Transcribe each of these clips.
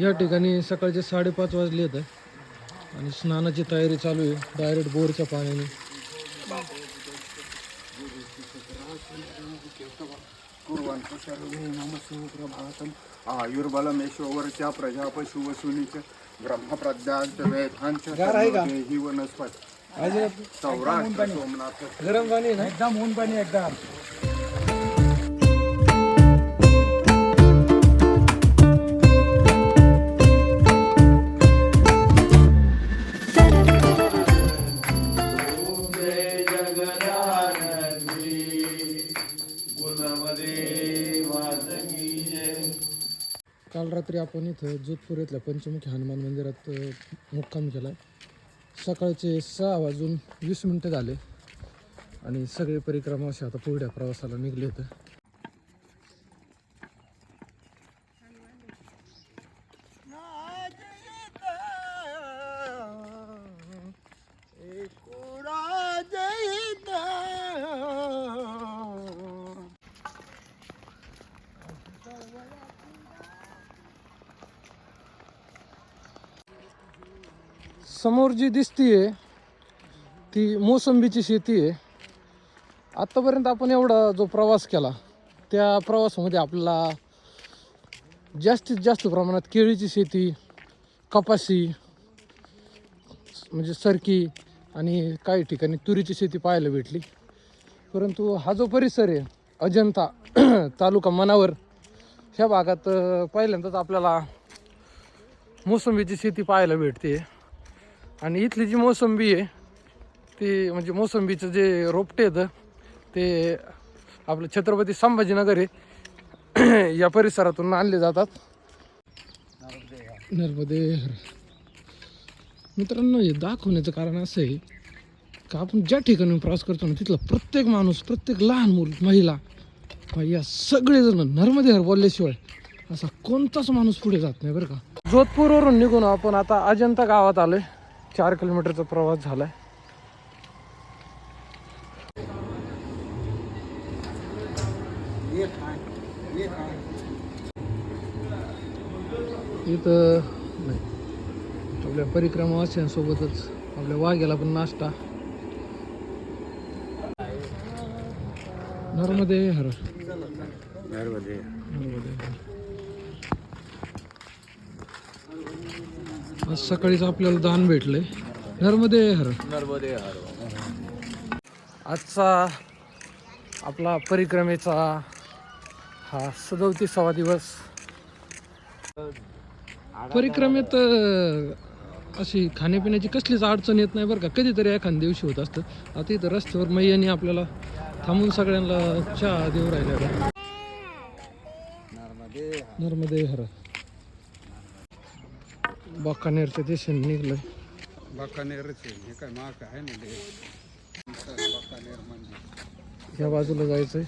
या ठिकाणी सकाळचे साडेपाच वाजले आहेत. आणि स्नानाची तयारी चालू आहे. डायरेक्ट बोरच्या पाण्याने. आयुर्बलमेश्वरच्या प्रजा पशुवसुनीच ब्रह्मप्रज्ञांच वेदांच देही वनस्पत. सौराष्ट्र सोमनाथ. गरम पाणी ना? एकदम ऊन पाणी एकदम. रात्री आपण इथं जोधपूर इथल्या पंचमुखी हनुमान मंदिरात मुक्काम केला. सकाळचे सहा वाजून वीस मिनटं झाले आणि सगळे परिक्रमा असे आता पुढ्या प्रवासाला निघले होते. समोर जी दिसतीये ती मोसंबीची शेती आहे. आत्तापर्यंत आपण एवढा जो प्रवास केला त्या प्रवासामध्ये आपल्याला जास्तीत जास्त प्रमाणात केळीची शेती कपाशी म्हणजे सरकी आणि काही ठिकाणी तुरीची शेती पाहायला भेटली. परंतु हा जो परिसर आहे अजंता तालुका मनावर ह्या भागात पहिल्यांदाच आपल्याला मोसंबीची शेती पाहायला भेटते. आणि इथली जी मोसंबी आहे ती म्हणजे मोसंबीचं जे रोपटे येतं ते आपलं छत्रपती संभाजीनगर आहे. या परिसरातून आणले जातात. नर्मदे. मित्रांनो हे दाखवण्याचं कारण असं आहे का आपण ज्या ठिकाणी प्रवास करतो ना तिथला प्रत्येक माणूस प्रत्येक लहान मूल महिला या सगळेजण नर्मदे हर बोलल्याशिवाय असा कोणताच माणूस पुढे जात नाही बरं का? जोधपूरवरून निघून आपण आता अजंता गावात आलोय. चार किलोमीटरचा प्रवास झालाय. इथं नाही आपल्या परिक्रमा वासियांसोबतच आपल्या वाघ्याला पण नाश्ता. नर्मदे हर. नर्मदे. हर. आज सकाळीच आपल्याला दान भेटलंय. नर्मदे हर. आजचा आपला परिक्रमेचा हा सदोतीसावा दिवस. परिक्रमेत अशी खाण्यापिण्याची कसलीच अडचण येत नाही बरं का. कधीतरी एखाद्या दिवशी होत असतं. आता इथं रस्त्यावर मैयानी आपल्याला थांबून सगळ्यांना चहा देऊ राहिल्या नर्मदे हर. बाकानेरच्या दिशेने निघलोय. बाकानेरच आहे हे काय माक आहे ना ते? बाकानेर मंदिर या बाजूला जायचंय.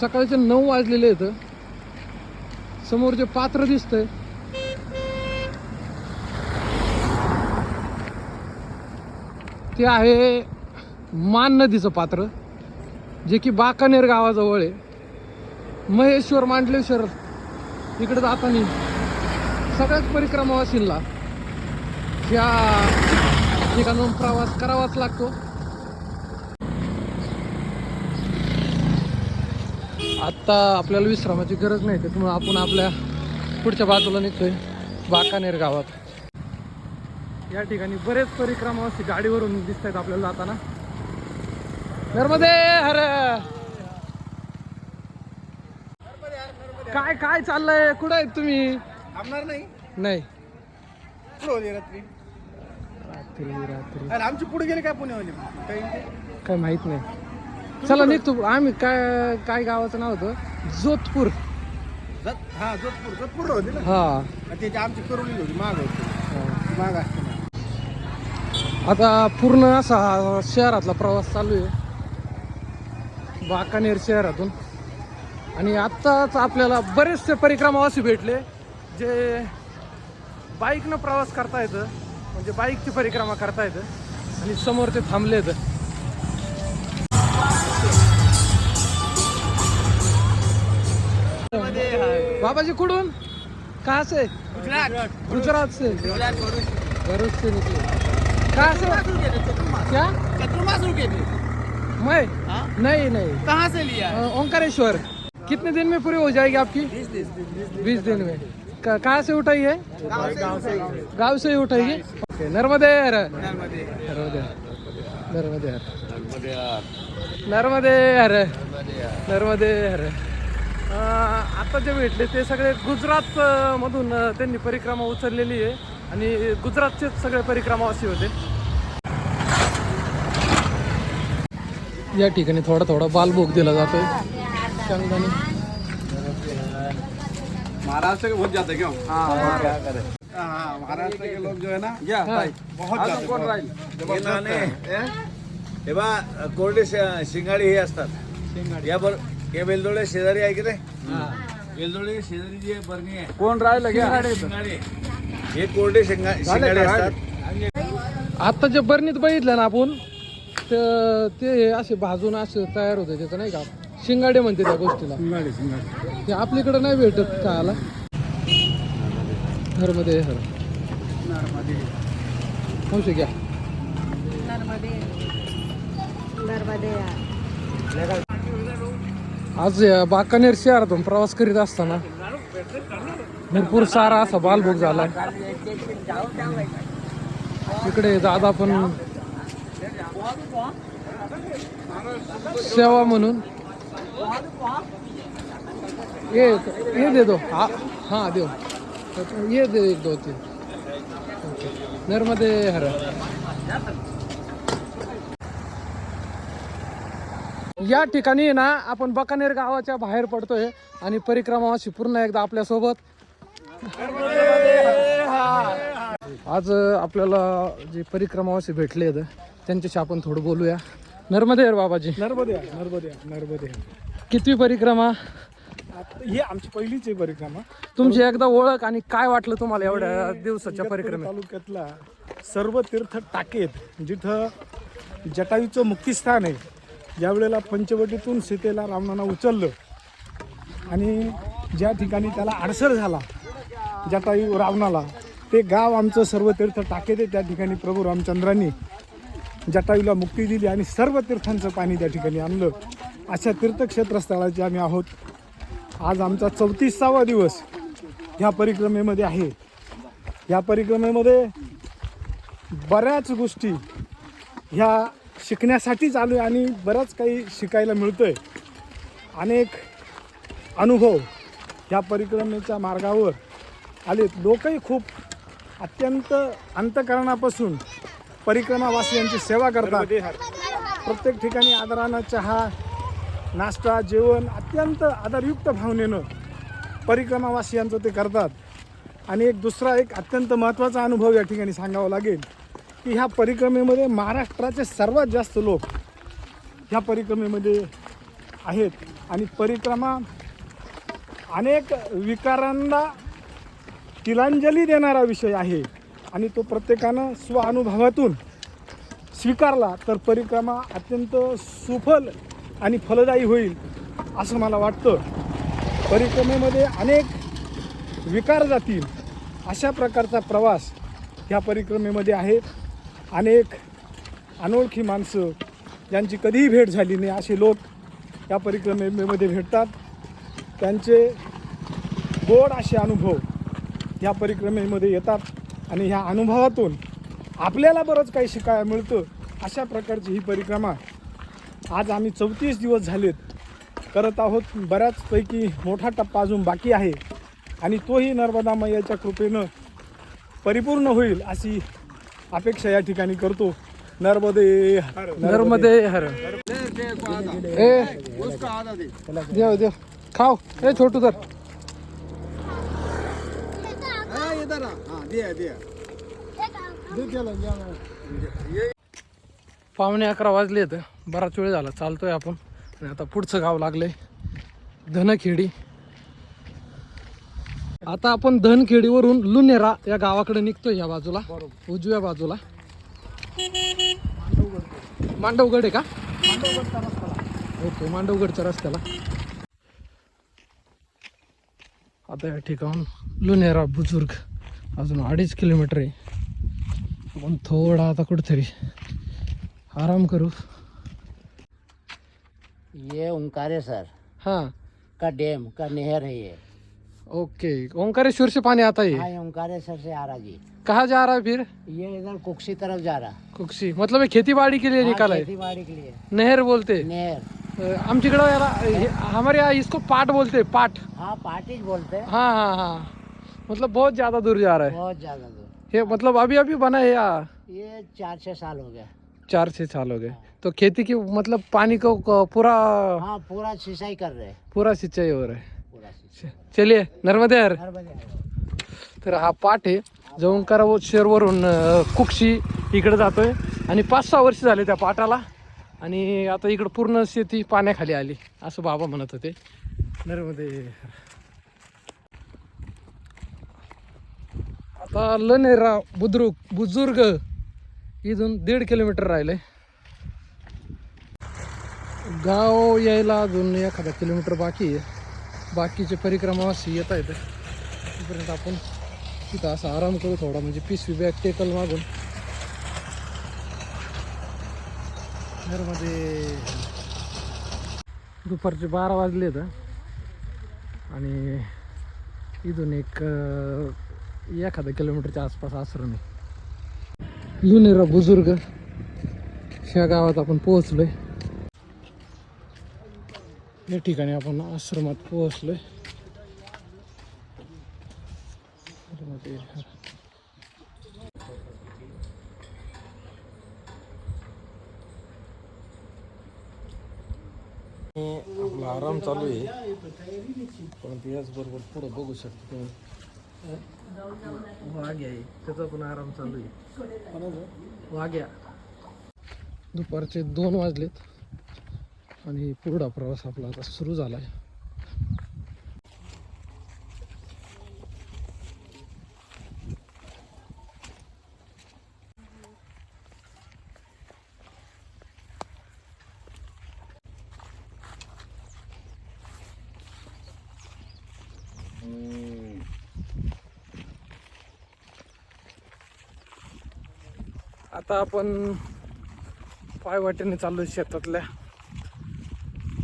सकाळचे नऊ वाजलेले आहेत. समोर जे पात्र दिसतंय ते आहे मान नदीचं पात्र जे की बाकानेर गावाजवळ आहे. महेश्वर मांडलेश्वर इकडे जाताना सगळ्याच परिक्रमावासींना या ठिकाणून प्रवास करावाच लागतो. आत्ता आपल्याला विश्रामाची गरज नाही त्याच्यामुळे आपण आपल्या पुढच्या बाजूला निघतोय बाकानेर गावात. या ठिकाणी बरेच परिक्रमावासी गाडीवरून दिसत आहेत आपल्याला जाताना. नर्मदे हर! काय काय चाललंय? कुठं आहेत तुम्ही? थांबणार नाही. नाही. होती रात्री? रात्री रात्री. अरे आमची पुढे गेले काय पुण्यावाले? काही काय माहीत नाही. चला निघतो. आम्ही काय काय गावाचं नाव होतं? जोधपूर. जत- हा जोधपूर. जोधपूर होती ना? हा. त्याची आमची करुली होती माग होती. हा. माग असते आता पूर्ण असा शहरातला प्रवास चालू आहे. बाकानेर शहरातून. आणि आत्ताच आपल्याला बरेचसे परिक्रमावासी भेटले जे बाईकनं प्रवास करता येतं म्हणजे बाईकची परिक्रमा करता येतं आणि समोर ते थांबले आहेत. बाबाजी कुठून? कहाँ से गुजरात. से भरूच. से निकले कहाँ से क्या? मैं नहीं नहीं. कहाँ से लिया? ओंकारेश्वर. कितने दिन में पूरी हो जाएगी आपकी? बीस दिन में. कहाँ से उठाई है? गांव से ही. उठाएगी? ओके नर्मदे. हर नर्मदे नर्मदे नर्मदे हर नर्मदे हर आता जे भेटले ते सगळे गुजरात मधून त्यांनी परिक्रमा उचललेली आहे. आणि गुजरातचेच सगळे परिक्रमावासी होते. या ठिकाणी थोडा थोडा बालभोग दिला जातोय. शेंगदाणे. महाराष्ट्र के बहुत जाते क्यों? हाँ महाराष्ट्र. के लोग जो है ना हा. बहुत जाते. हे? बा कोरडे शे- शिंगाडी हे असतात. या बर हे वेलदोडे शेजारी आहे की नाही? वेलदोडे शेजारी जी आहे बरणी आहे. कोण राहिलं? शिंगाडी. हे कोरडे शेंगा शिंगाडी असतात. आता जे बरणीत बघितलं ना आपण तर ते असे भाजून असे तयार होते त्याचं नाही का? शिंगाडे म्हणते त्या गोष्टीला. शिंगाडी शिंगाडी. ते आपल्याकडे नाही भेटत काला घरमध्ये हर. होऊ घ्या. आज या बाकानेर शहरातून प्रवास करीत असताना भरपूर सारा असा बालभोग झाला इकडे दादा पण सेवा म्हणून. ये ये दे दो. हा हाँ दो ये दे एक दो तीन. ओके. नर्मदे हर. या ठिकाणी ना आपण बकानेर गावाच्या बाहेर पडतोय आणि परिक्रमावासी पूर्ण एकदा आपल्यासोबत. आज आपल्याला जे परिक्रमावासी भेटले आहेत त्यांच्याशी आपण थोडं बोलूया. नर्मदे हर बाबाजी. नर्मदे नर्मदे नर्मदे. कितवी परिक्रमा? ही आमची पहिलीच आहे परिक्रमा. तुमची एकदा ओळख आणि काय वाटलं तुम्हाला एवढ्या दिवसाच्या परिक्रमेत? तालुक्यातला सर्व तीर्थ टाकेत जिथं जटायूचं मुक्तिस्थान आहे. ज्या वेळेला पंचवटीतून सीतेला रावणानं उचललं आणि ज्या ठिकाणी त्याला आडसर झाला जटायू रावणाला. ते गाव आमचं सर्व तीर्थ टाकेले त्या ठिकाणी प्रभू रामचंद्रांनी जटायूला मुक्ती दिली आणि सर्व तीर्थांचं पाणी त्या ठिकाणी आणलं. अशा तीर्थक्षेत्रस्थळाचे आम्ही आहोत. आज आमचा चौतीसावा दिवस ह्या परिक्रमेमध्ये आहे. ह्या परिक्रमेमध्ये बऱ्याच गोष्टी ह्या शिकण्यासाठी चालू आहे आणि बरंच काही शिकायला मिळतं आहे अनेक अनुभव ह्या परिक्रमेच्या मार्गावर आलेत लोकही खूप अत्यंत अंतकरणापासून परिक्रमावासियांची सेवा करतात. प्रत्येक ठिकाणी आदरानं चहा नाश्ता जेवण अत्यंत आदरयुक्त भावनेनं परिक्रमावासियांचं ते करतात. आणि एक दुसरा एक अत्यंत महत्त्वाचा अनुभव या ठिकाणी सांगावा लागेल की ह्या परिक्रमेमध्ये महाराष्ट्राचे सर्वात जास्त लोक ह्या परिक्रमेमध्ये आहेत. आणि परिक्रमा अनेक विकारांना तिलांजली देणारा विषय आहे. आणि तो प्रत्येकानं स्वअनुभवातून स्वीकारला तर परिक्रमा अत्यंत सुफल आणि फलदायी होईल असं मला वाटतं. परिक्रमेमध्ये अनेक विकार जातील अशा प्रकारचा प्रवास ह्या परिक्रमेमध्ये आहे अनेक अनोळखी माणसं ज्यांची कधीही भेट झाली नाही असे लोक या परिक्रमेमध्ये भेटतात. त्यांचे गोड असे अनुभव ह्या परिक्रमेमध्ये येतात आणि ह्या अनुभवातून आपल्याला बरंच काही शिकायला मिळतं अशा प्रकारची ही परिक्रमा आज आम्ही चौतीस दिवस झालेत करत आहोत बऱ्याचपैकी मोठा टप्पा अजून बाकी आहे आणि तोही नर्मदा मैयाच्या कृपेनं परिपूर्ण होईल अशी अपेक्षा या ठिकाणी करतो नर्मदे नर्मदे हर ए देव देव खाओ ए छोटू तर इधर हाँ दिया दिया. पावणे अकरा वाजले आहेत. बराच वेळ झाला चालतोय आपण. आणि आता पुढचं गाव लागलंय धनखेडी. आता आपण धनखेडीवरून लुनेरा या गावाकडे निघतोय या बाजूला उजव्या बाजूला. मांडवगड. आहे का? ओके मांडवगडच्या रस्त्याला. आता या ठिकाण लुनेरा बुजुर्ग. अजून अडीच किलोमीटर आहे थोडा आता कुठेतरी आराम करू ये ओंकारेश्वर हाँ का डैम का नहर है ये ओके ओंकारेश्वर से पानी आता है हाँ ये ओंकारेश्वर से आ रहा जी कहाँ जा रहा है फिर ये इधर कुक्सी तरफ़ जा रहा कुक्षी मतलब खेती बाड़ी के लिए हाँ, निकाला है खेती बाड़ी के लिए. नहर बोलते. नहर आमच्याकडं याला हे- हमारे यहाँ इसको पाट बोलते हैं पाट हाँ पार्टीज़ बोलते हैं हाँ हाँ हाँ मतलब बहुत ज्यादा दूर जा रहा है। बहुत ज्यादा दूर। ये मतलब अभी अभी बना है या? ये चार छह साल हो गया। चार छः साल हो गए। तो खेती की मतलब पानी को पूरा हाँ पूरा सिंचाई कर रहे हैं। पूरा सिंचाई हो रहा है। चलिए नर्मदे हर। तर हा पाट आहे जो ओंकारेश्वरवरून अ, कुक्षी इकडे जातोय. आणि पाच सहा वर्ष झाले त्या पाटाला. आणि आता इकडं पूर्ण शेती पाण्याखाली आली असं बाबा म्हणत होते. नर्मदे आता लनेरा बुद्रुक बुजुर्ग. इथून दीड किलोमीटर राहिले. गाव यायला अजून एखादा किलोमीटर बाकी आहे. बाकीचे परिक्रमावासी येता येते तोपर्यंत आपण तिथं असा आराम करू थोडा म्हणजे पिशवी बॅग टेकल मागून. घरमध्ये दुपारचे बारा वाजले तर आणि इथून एक एखादा किलोमीटरच्या आसपास आश्रम आहे. लुनेरा बुजुर्ग. ह्या गावात आपण पोहोचलोय. या ठिकाणी आपण आश्रमात पोहोचलोय. आपला आराम चालू आहे. पण याचबरोबर पुढं बघू शकतो. तुम्ही वाघ्या आहे. त्याचा पण आराम चालू आहे. वाघ्या. दुपारचे दोन वाजलेत. आणि पुढा प्रवास आपला आता सुरू झाला आहे आता आपण पायवाटेने चाललोय शेतातल्या.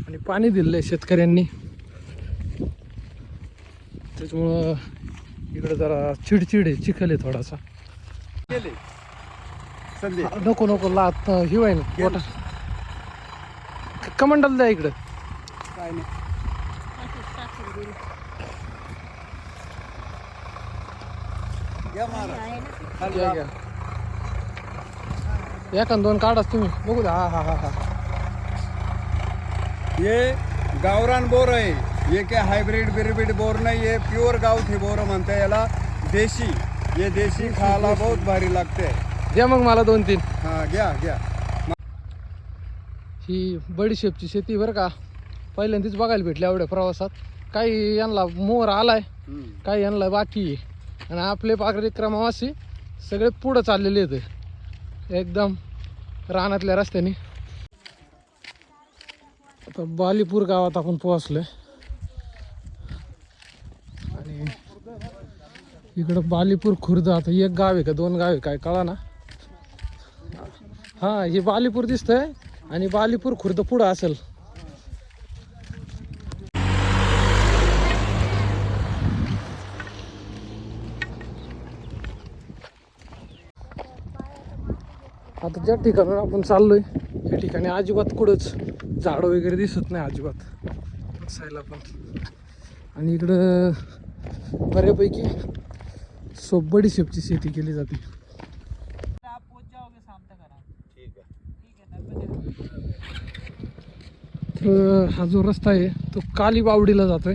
आणि पाणी दिलंय शेतकऱ्यांनी. त्याच्यामुळं इकडं जरा चिडचिड आहे चिखल आहे थोडासा. हा, नको नको लात हिव आहे ना मोठा. कमंडल द्या इकडं. घ्या, घ्या. एक आणि दोन काढाच तुम्ही. बघू द्या. हा हा हा हा. ये गावरान बोर आहे. ये काय हायब्रिड बिरबिड बोर नाही ये प्युअर गावठी बोर म्हणते याला. देशी. ये देशी खायला बहुत भारी लागते द्या मग मला दोन तीन. हा घ्या घ्या. ही बडीशेपची शेती बरं का. पहिल्यांदाच बघायला भेटली एवढ्या प्रवासात. काही यांना मोर आलाय काही यांना बाकी आणि आपले कार्यक्रमावासी सगळे पुढं चाललेले आहेत. एकदम रानातल्या रस्त्याने. आता बालीपूर गावात आपण पोहोचलोय. आणि इकडं बालीपूर खुर्द आता एक गाव आहे का दोन गाव आहे काय कळा ना हा हे बालीपूर दिसतंय आणि बालीपूर खुर्द पुढं असेल. आता ज्या ठिकाणावर आपण चाललोय त्या ठिकाणी अजिबात कुठंच झाडं वगैरे दिसत नाही अजिबात. बसायला पण. आणि इकडं बऱ्यापैकी सोबडी शेपची शेती केली जाते. तर हा जो रस्ता आहे तो काली बावडीला जातोय.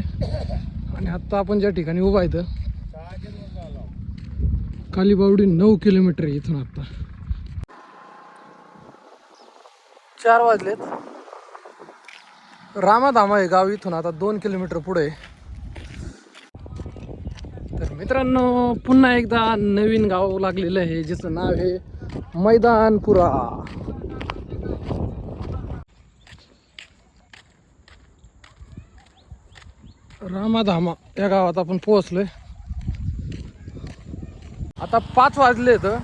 आणि आत्ता आपण ज्या ठिकाणी उभा आहे तर काली बावडी नऊ किलोमीटर आहे इथून आत्ता चार वाजलेत. रामाधामा हे गाव इथून आता दोन किलोमीटर पुढे तर मित्रांनो पुन्हा एकदा नवीन गाव लागलेलं आहे ज्याचं नाव आहे मैदानपुरा. रामाधामा या गावात आपण पोहोचलोय. आता पाच वाजले तर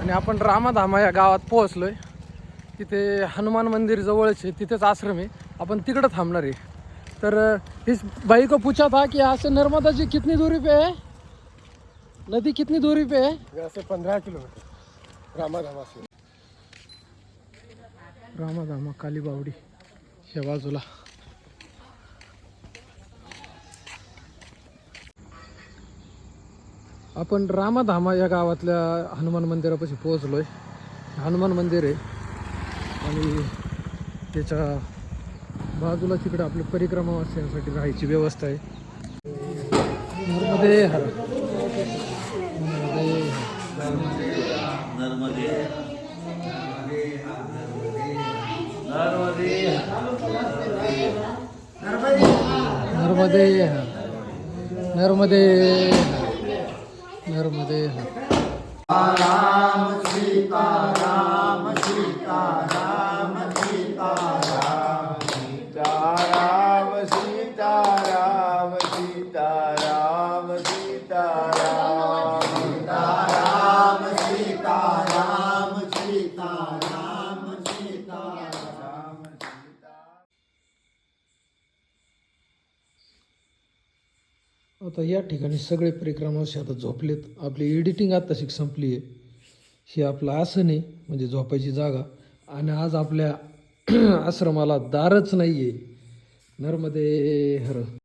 आणि आपण रामाधामा या गावात पोहोचलोय. तिथे हनुमान मंदिर जवळच आहे तिथेच आश्रम आहे. आपण तिकडं थांबणार आहे. तर इस भाई को पूछा था कि यहाँ से नर्मदा जी कितनी दूरी पे है? नदी कितनी दूरी पे है? यहाँ से पंधरा किलोमीटर। रामाधामा से। रामाधामा कालीबावडी ह्या बाजूला. आपण रामाधामा या गावातल्या हनुमान मंदिरापाशी पोहोचलोय. हनुमान मंदिर आहे. आणि त्याच्या बाजूला तिकडे आपली परिक्रमा वासियांसाठी राहायची व्यवस्था आहे नर्मदे हर नर्मदे हर. नर्मदे हर. नर्मदे हर. नर्मदे हर. सीताराम या ठिकाणी सगळे परिक्रमाशी आता झोपलेत. आपली एडिटिंग आत्ताशी संपली आहे ही आपलं आसन आहे म्हणजे झोपायची जागा. आणि आज आपल्या आश्रमाला दारच नाही आहे नर्मदे हर.